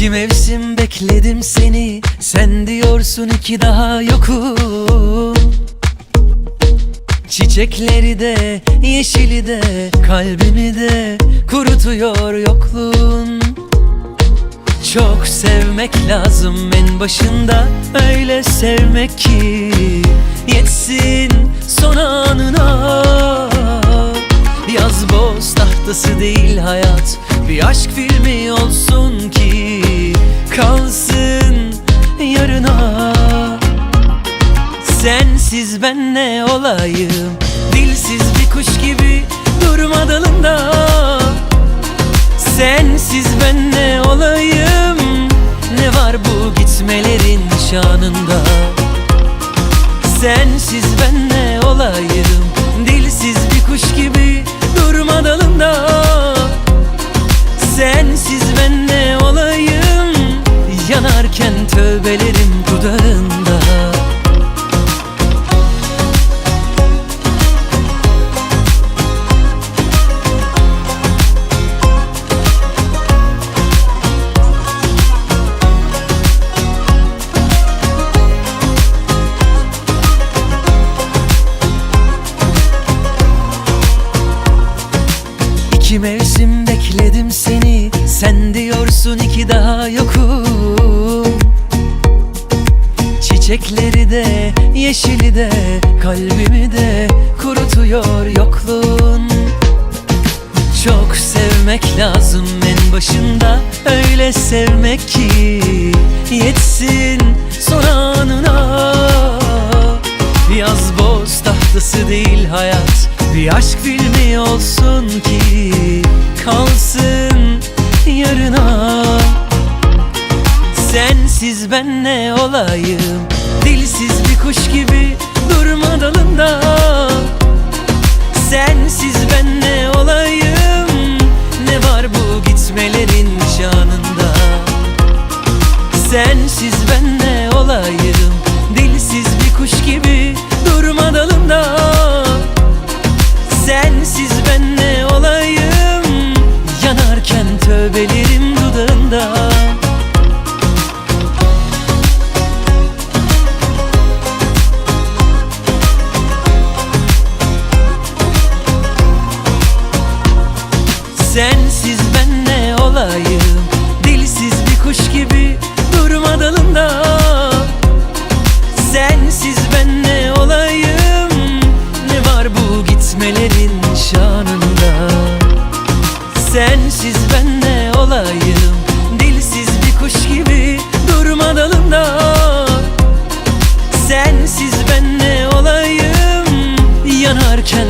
İki mevsim bekledim seni. Sen diyorsun iki daha yokum. Çiçekleri de yeşili de Kalbimi de kurutuyor yokluğun. Çok sevmek lazım en başında. Öyle sevmek ki Yetsin son anına. Yaz boz tahtası değil hayat. Bir aşk filmi olsun ki Kalsın yarına. Sensiz ben ne olayım? Dilsiz bir kuş gibi durma dalında Sensiz ben ne olayım? Ne var bu gitmelerin şanında? Sensiz ben ne olayım Yanarken tövbelerim dudağında. İki mevsim bekledim seni. Sen diyorsun iki daha yokum Çiçekleri de yeşili de Kalbimi de kurutuyor yokluğun. Çok sevmek lazım en başında Öyle sevmek ki Yetsin son anına. Yaz boz tahtası değil hayat Bir aşk filmi olsun ki Kalsın yarına. Sensiz ben ne olayım Dilsiz bir kuş gibi durma dalında. Sensiz ben ne olayım Ne var bu gitmelerin şanında? Sensiz ben ne olayım Dilsiz bir kuş gibi durma dalında. Sensiz ben ne olayım Yanarken tövbelerim dudağında Sensiz ben ne olayım? Dilsiz bir kuş gibi durma dalında. Sensiz ben ne olayım? Ne var bu gitmelerin şanında? Sensiz ben ne olayım? Dilsiz bir kuş gibi durma dalında. Sensiz ben ne olayım? Yanarken